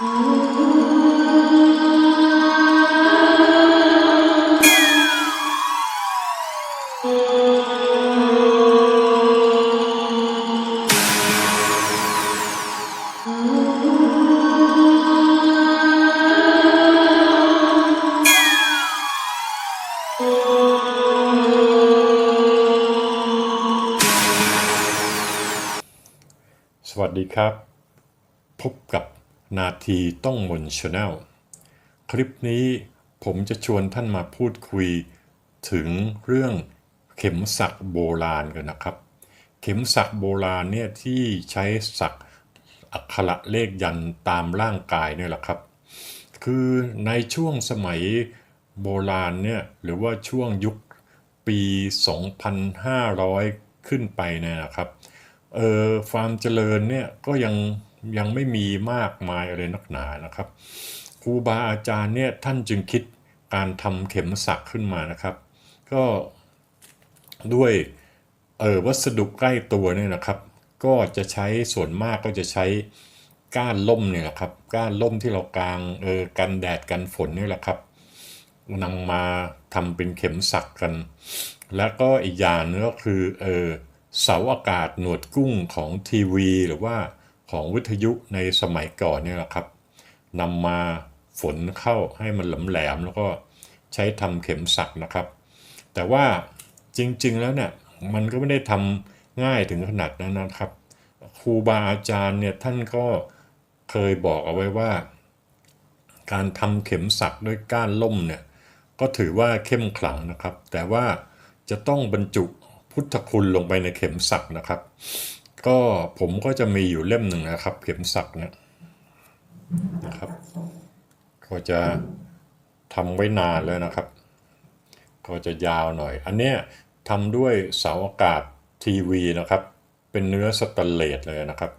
สวัสดีครับ พบกับ นาทีต้องมนชาแนลคลิปนี้ผมจะชวนท่านมาพูดคุยถึงเรื่องเข็มสักโบราณกันนะครับ เข็มสักโบราณเนี่ยที่ใช้สักอักขระเลขยันตามร่างกายเนี่ยแหละครับ คือในช่วงสมัยโบราณเนี่ยหรือว่าช่วงยุคปี 2,500 ขึ้นไปเนี่ยนะครับเออความเจริญเนี่ยก็ยัง ยังไม่มีมากมายอะไรนักหนานะครับครูบาอาจารย์เนี่ยท่านจึงคิดการทำเข็มสักขึ้นมานะครับ ก็ด้วยเออวัสดุใกล้ตัวเนี่ยนะครับ ก็จะใช้ส่วนมากก็จะใช้ก้านล่มเนี่ยแหละครับก้านล่มที่เรากางเออกันแดดกันฝนนี่แหละครับนำมาทำเป็นเข็มสักกัน แล้วก็อีกอย่างนึงก็คือเออเสาอากาศหนวดกุ้งของทีวี หรือว่า ของวิทยุในสมัยก่อนเนี่ยแหละครับนำมาฝนเข้าให้มันแหลมๆแล้วก็ใช้ทำเข็มสักนะครับ แต่ว่าจริงๆแล้วเนี่ยมันก็ไม่ได้ทำง่ายถึงขนาดนั้นนะครับ ครูบาอาจารย์เนี่ยท่านก็เคยบอกเอาไว้ว่า การทำเข็มสักด้วยก้านล่มเนี่ยก็ถือว่าเข้มขลังนะครับ แต่ว่าจะต้องบรรจุพุทธคุณลงไปในเข็มสักนะครับ ก็ผมก็จะมีอยู่เล่มหนึ่งนะครับ เข็มสักเนี่ยนะครับ ก็จะทำไว้นานแล้วนะครับ ก็จะยาวหน่อย อันเนี้ยทำด้วยเสาอากาศทีวีนะครับ เป็นเนื้อสแตนเลสเลยนะครับ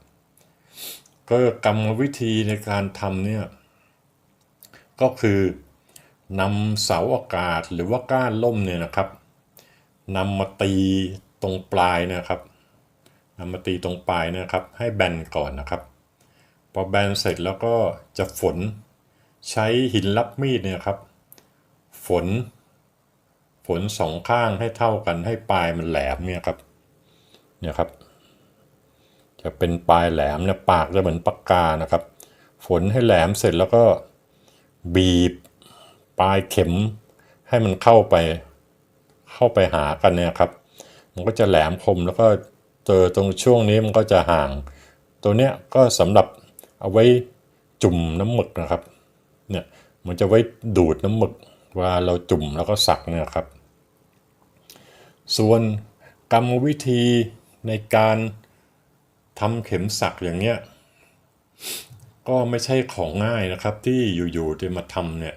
ก็กรรมวิธีในการทำเนี่ย ก็คือนำเสาอากาศหรือว่าก้านล่มเนี่ยนะครับนำมาตีตรงปลายนะครับ นำมาตีตรงปลายนะครับ ให้แบนก่อนนะครับ พอแบนเสร็จแล้วก็จะฝนใช้หินรับมีดเนี่ยครับ ฝน ฝนสองข้างให้เท่ากันให้ปลายมันแหลมเนี่ยครับเนี่ยครับ จะเป็นปลายแหลมเนี่ยปากจะเหมือนปากกานะครับ ฝนให้แหลมเสร็จแล้วก็บีบปลายเข็มให้มันเข้าไปเข้าไปหากันเนี่ยครับ มันก็จะแหลมคมแล้วก็ เจอตรงช่วงนี้มันก็จะห่าง ตัวเนี้ยก็สำหรับเอาไว้จุ่มน้ำหมึกนะครับเนี่ยมันจะไว้ดูดน้ำหมึกว่าเราจุ่มแล้วก็สักเนี่ยครับ ส่วนกรรมวิธีในการทำเข็มสักอย่างเนี้ยก็ไม่ใช่ของง่ายนะครับ ที่อยู่ๆจะมาทำเนี่ย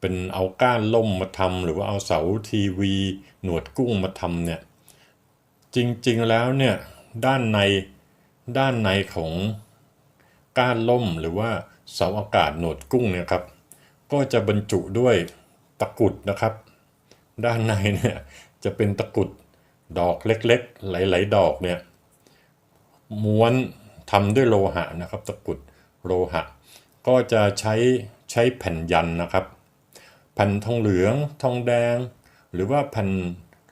เป็นเอาก้านล่มมาทำหรือว่าเอาเสาทีวี หนวดกุ้งมาทำเนี่ย จริงๆแล้วเนี่ยด้านในด้านในของก้านล่มหรือว่าเสาอากาศหนวดกุ้งเนี่ยครับ ก็จะบรรจุด้วยตะกุดนะครับ ด้านในเนี่ยจะเป็นตะกุดดอกเล็กๆ หลายๆดอกเนี่ยม้วนทำด้วยโลหะนะครับ ตะกุดโลหะ ก็จะใช้ใช้แผ่นยันนะครับแผ่นทองเหลืองทองแดง หรือว่าแผ่น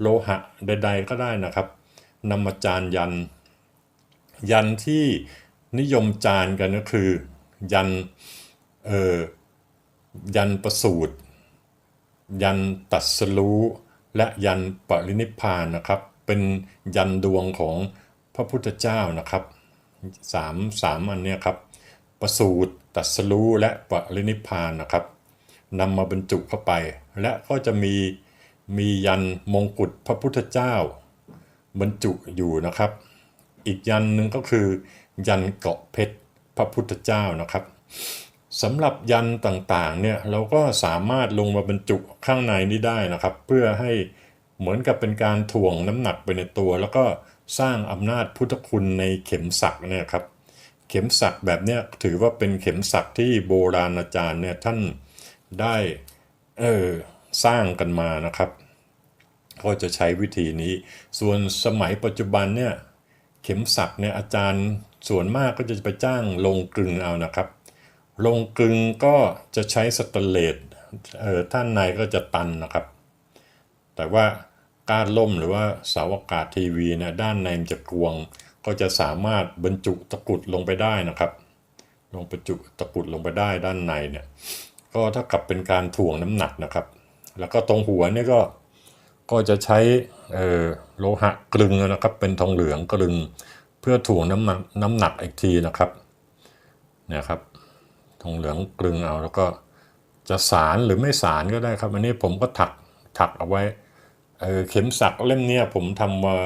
โลหะใด ๆ ก็ได้นะครับ นำมาจานยัน ยันที่นิยมจานกันก็คือ ยันเออยันประสูตร ยันตัดสรู้และยันปรินิพานนะครับ เป็นยันดวงของพระพุทธเจ้านะครับสามสามอันเนี้ยครับประสูตรตัดสรู้และปรินิพานนะครับนำมาบรรจุเข้าไป และก็จะมีมียันมงกุฎพระพุทธเจ้า บรรจุอยู่นะครับ อีกยันหนึ่งก็คือ ยันเกาะเพชรพระพุทธเจ้านะครับสำหรับยันต่างๆเนี่ยเราก็สามารถลงมาบรรจุข้างในนี้ได้นะครับ เพื่อให้เหมือนกับเป็นการถ่วงน้ำหนักไปในตัว แล้วก็สร้างอำนาจพุทธคุณในเข็มสักเนี่ยครับเข็มสักแบบเนี้ยถือว่าเป็นเข็มสักที่โบราณอาจารย์เนี่ยท่านได้เออสร้างกันมานะครับ ก็จะใช้วิธีนี้ ส่วนสมัยปัจจุบันเนี่ยเข็มสักเนี่ยอาจารย์ส่วนมากก็จะไปจ้างลงกลึงเอานะครับ ลงกลึงก็จะใช้สแตนเลสเอ่อท่านในก็จะตันนะครับ แต่ว่าการล่มหรือว่าเสาอากาศทีวีเนี่ยด้านในมันจะกวง ก็จะสามารถบรรจุตะกุดลงไปได้นะครับ ลงบรรจุตะกุดลงไปได้ด้านในเนี่ยก็เท่ากับเป็นการถ่วงน้ำหนักนะครับ แล้วก็ตรงหัวเนี่ยก็ ก็จะใช้โลหะกลึงนะครับ เป็นทองเหลืองกลึงเพื่อถ่วงน้ำหนักน้ำหนักอีกทีนะครับเนี่ยครับทองเหลืองกลึงเอาแล้วก็จะสารหรือไม่สารก็ได้ครับ อันนี้ผมก็ถักถักเอาไว้เเข็มสักเล่มเนี้ยผมทำมา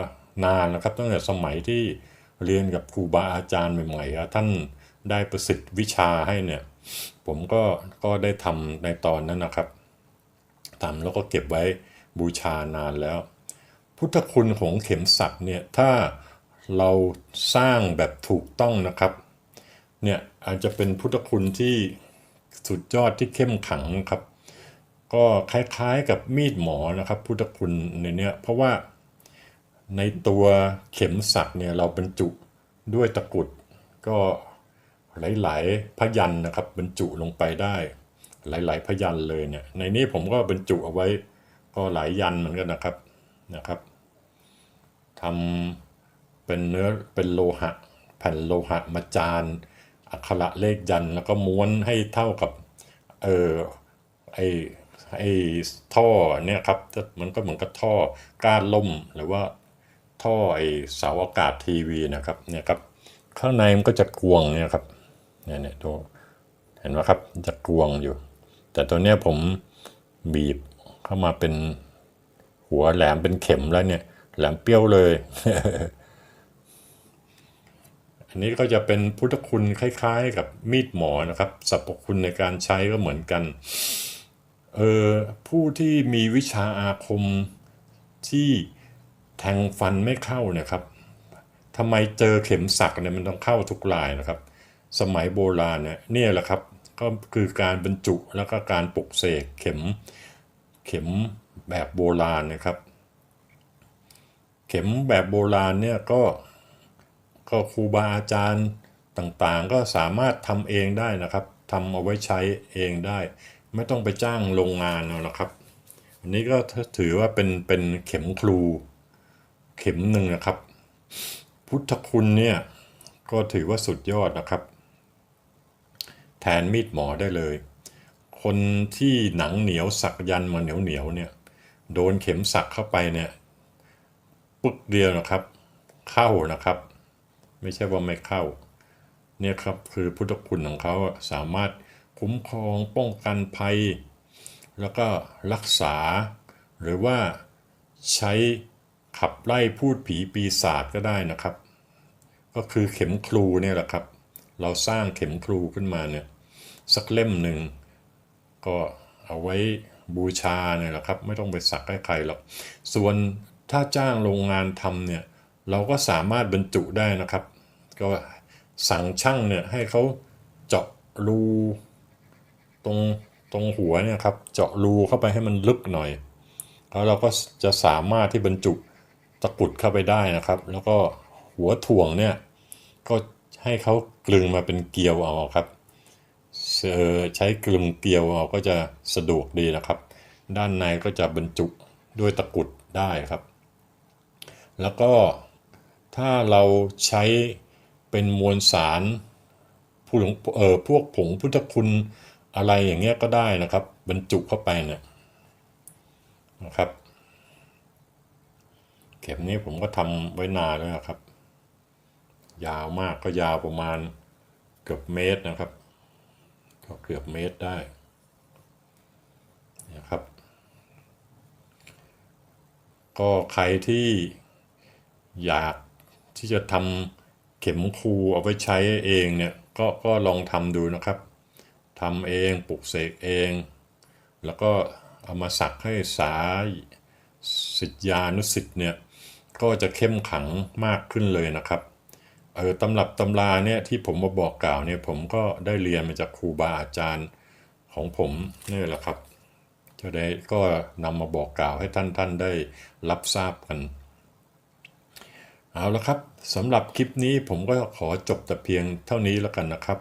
นานนะครับ ตั้งแต่สมัยที่เรียนกับครูบาอาจารย์ใหม่ๆท่านได้ประสิทธิ์วิชาให้เนี่ย ผมก็ก็ได้ทำในตอนนั้นนะครับทำแล้วก็เก็บไว้ บูชานานแล้ว พุทธคุณของเข็มสักเนี่ยถ้าเราสร้างแบบถูกต้องนะครับเนี่ยอาจจะเป็นพุทธคุณที่สุดยอดที่เข้มขังครับ ก็คล้ายๆกับมีดหมอนะครับ พุทธคุณในเนี้ยเพราะว่าในตัวเข็มสักเนี่ยเราบรรจุด้วยตะกุดก็หลายๆพยันนะครับบรรจุลงไปได้ หลาย ๆ พยันเลยเนี่ยในนี้ผมก็บรรจุเอาไว้ ก็หลายยันเหมือนกันนะครับนะครับทำเป็นเนื้อเป็นโลหะ แผ่นโลหะมาจานอักขระเลขยันแล้วก็ม้วนให้เท่ากับเออไอไอท่อเนี่ยครับมันก็เหมือนกับท่อก้านล่มหรือว่าท่อไอเสาอากาศทีวีนะครับเนี่ยครับข้างในมันก็จะกวงเนี่ยครับเนี่ยเนี่ยตัวเห็นไหมครับจะกวงอยู่ แต่ตัวเนี้ยผมบีบ เข้ามาเป็นหัวแหลมเป็นเข็มแล้วเนี่ย แหลมเปรี้ยวเลย อันนี้ก็จะเป็นพุทธคุณคล้าย ๆ กับมีดหมอนะครับสรรพคุณในการใช้ก็เหมือนกันเออผู้ที่มีวิชาอาคมที่แทงฟันไม่เข้าเนี่ยครับทำไมเจอเข็มสักเนี่ยมันต้องเข้าทุกลายนะครับ สมัยโบราณเนี่ยนี่แหละครับก็คือการบรรจุแล้วก็การปลุกเสกเข็ม เข็มแบบโบราณนะครับ เข็มแบบโบราณเนี่ยก็ก็ครูบาอาจารย์ต่างๆ ก็สามารถทำเองได้นะครับทำเอาไว้ใช้เองได้ ไม่ต้องไปจ้างโรงงานเอานะครับ อันนี้ก็ถือว่าเป็นเป็นเข็มครูเข็มหนึ่งนะครับ พุทธคุณเนี่ยก็ถือว่าสุดยอดนะครับ แทนมีดหมอได้เลย คนที่หนังเหนียวสักยันมาเหนียวเหนียวเนี่ยโดนเข็มสักเข้าไปเนี่ยปึ๊กเดียวนะครับ เข้านะครับ ไม่ใช่ว่าไม่เข้าเนี่ยครับคือพุทธคุณของเขาสามารถคุ้มครองป้องกันภัย แล้วก็รักษา หรือว่าใช้ขับไล่พูดผีปีศาจก็ได้นะครับ ก็คือเข็มครูเนี่ยแหละครับ เราสร้างเข็มครูขึ้นมาเนี่ยสักเล่มหนึ่ง ก็เอาไว้บูชาเนี่ยแหละครับ ไม่ต้องไปสักให้ใครหรอกส่วนถ้าจ้างโรงงานทำเนี่ยเราก็สามารถบรรจุได้นะครับ ก็สั่งช่างเนี่ยให้เขาเจาะรูตรงตรงหัวเนี่ยครับเจาะรูเข้าไปให้มันลึกหน่อย แล้วเราก็จะสามารถที่บรรจุตะกุดเข้าไปได้นะครับ แล้วก็หัวถ่วงเนี่ยก็ให้เขากลึงมาเป็นเกลียวเอาครับ ใช้กลึงเกลียวเอาก็จะสะดวกดีนะครับ ด้านในก็จะบรรจุด้วยตะกุดได้ครับ แล้วก็ถ้าเราใช้เป็นมวลสารผู้เอ่อพวกผงพุทธคุณอะไรอย่างเงี้ยก็ได้นะครับ บรรจุเข้าไปเนี่ยนะครับ เข็มนี้ผมก็ทำไว้นานแล้วครับ ยาวมากก็ยาวประมาณเกือบเมตรนะครับ ก็เกือบเมตรได้นะครับ ก็ใครที่อยากที่จะทำเข็มคูเอาไว้ใช้เองเนี่ยก็ก็ลองทำดูนะครับทำเองปลุกเสกเอง แล้วก็เอามาสักให้สาสิทธานุสิทธิ์เนี่ยก็จะเข้มขังมากขึ้นเลยนะครับ เออตำรับตำราเนี่ยที่ผมมาบอกกล่าวเนี่ยผมก็ได้เรียนมาจากครูบาอาจารย์ของผมนี่แหละครับจะได้ก็นำมาบอกกล่าวให้ท่านท่านได้รับทราบกัน เอาละครับสำหรับคลิปนี้ผมก็ขอจบแต่เพียงเท่านี้แล้วกันนะครับ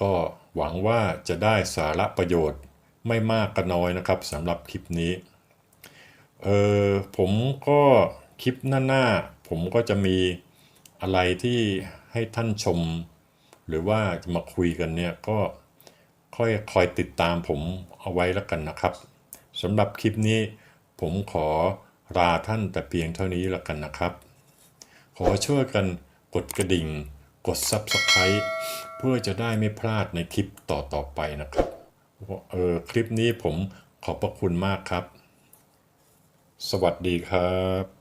ก็หวังว่าจะได้สาระประโยชน์ไม่มากก็น้อยนะครับสำหรับคลิปนี้เออผมก็คลิปหน้าๆผมก็จะมี อะไรที่ให้ท่านชม หรือว่าจะมาคุยกันเนี่ยก็ค่อยคอยติดตามผมเอาไว้แล้วกันนะครับสำหรับคลิปนี้ผมขอลาท่านแต่เพียงเท่านี้แล้วกันนะครับ ขอช่วยกันกดกระดิ่ง กด Subscribe เพื่อจะได้ไม่พลาดในคลิปต่อๆไปนะครับเออคลิปนี้ผมขอบพระคุณมากครับ สวัสดีครับ